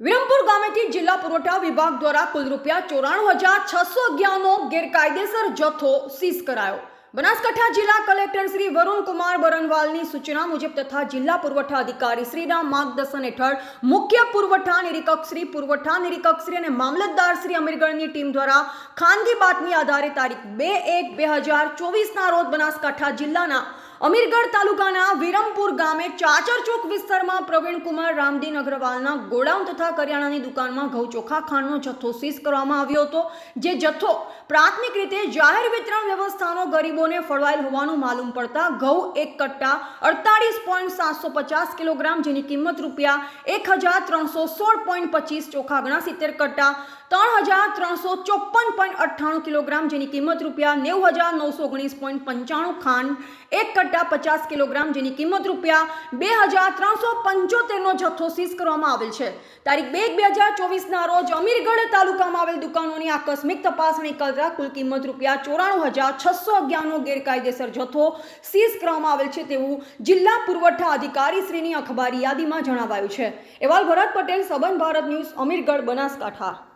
વિરમપુર ગામેથી જિલ્લા પુરવઠા વિભાગ દ્વારા કુલ રૂપિયા ચોરાણું હજાર છસો અગિયારનો ગેરકાયદેસર જથ્થો સીઝ કરાયો. બનાસકાંઠા જિલ્લા કલેક્ટર શ્રી વરુણકુમાર બરનવાલની સૂચના મુજબ તથા જિલ્લા પુરવઠા અધિકારી શ્રીના માર્ગદર્શન હેઠળ મુખ્ય પુરવઠા નિરીક્ષક શ્રી, પુરવઠા નિરીક્ષક શ્રી અને મામલતદાર શ્રી અમીરગઢની ટીમ દ્વારા ખાનગી બાતમી આધારે તારીખ બે એક બે હજાર ચોવીસના રોજ બનાસકાંઠા જિલ્લાના અમીરગઢ તાલુકાના ચાચર ચોક વિસ્તારમાં પ્રવીણકુમાર રામદીન અગ્રવાલના ગોડાઉન તથા કરિયાણાની દુકાનમાં ઘઉં ચોખા ખાંડનો જથ્થો સીઝ કરવામાં આવ્યો હતો, જે જથ્થો પ્રાથમિક રીતે જાહેર વિતરણ વ્યવસ્થાનો ગરીબોને ફળવાયેલ હોવાનું માલુમ પડતા ઘઉં એક કટ્ટા અડતાળીસ પોઈન્ટ સાતસો પચાસ કિલોગ્રામ જેની કિંમત રૂપિયા એક હજાર ત્રણસો સોળ પોઈન્ટ પચીસ ચોખા ગણા સિત્તેર કટ્ટા, ત્રણ હજાર ત્રણસો ચોપન પોઈન્ટ અઠ્ઠાણું કિલોગ્રામ જેની કિંમત રૂપિયા નેવું હજાર નવસો ઓગણીસ પોઈન્ટ પંચાણું ખાંડ, એક કટ્ટા પચાસ કિલોગ્રામ જેની કિંમત રૂપિયા બે હજાર ત્રણસો પંચોતેરનો જથ્થો સીઝ કરવામાં આવેલ છે. તારીખ બે બે હજાર ચોવીસના રોજ અમીરગઢ તાલુકામાં આવેલ દુકાનોની આકસ્મિક તપાસણી કરતા કુલ કિંમત રૂપિયા ચોરાણું હજાર છસો અગિયારનો ગેરકાયદેસર જથ્થો સીઝ કરવામાં આવેલ છે તેવું જિલ્લા પુરવઠા અધિકારી શ્રીની અખબારી યાદીમાં જણાવાયું છે. એવાલ ભરત પટેલ સંબંધ ભારત ન્યૂઝ, અમીરગઢ, બનાસકાંઠા.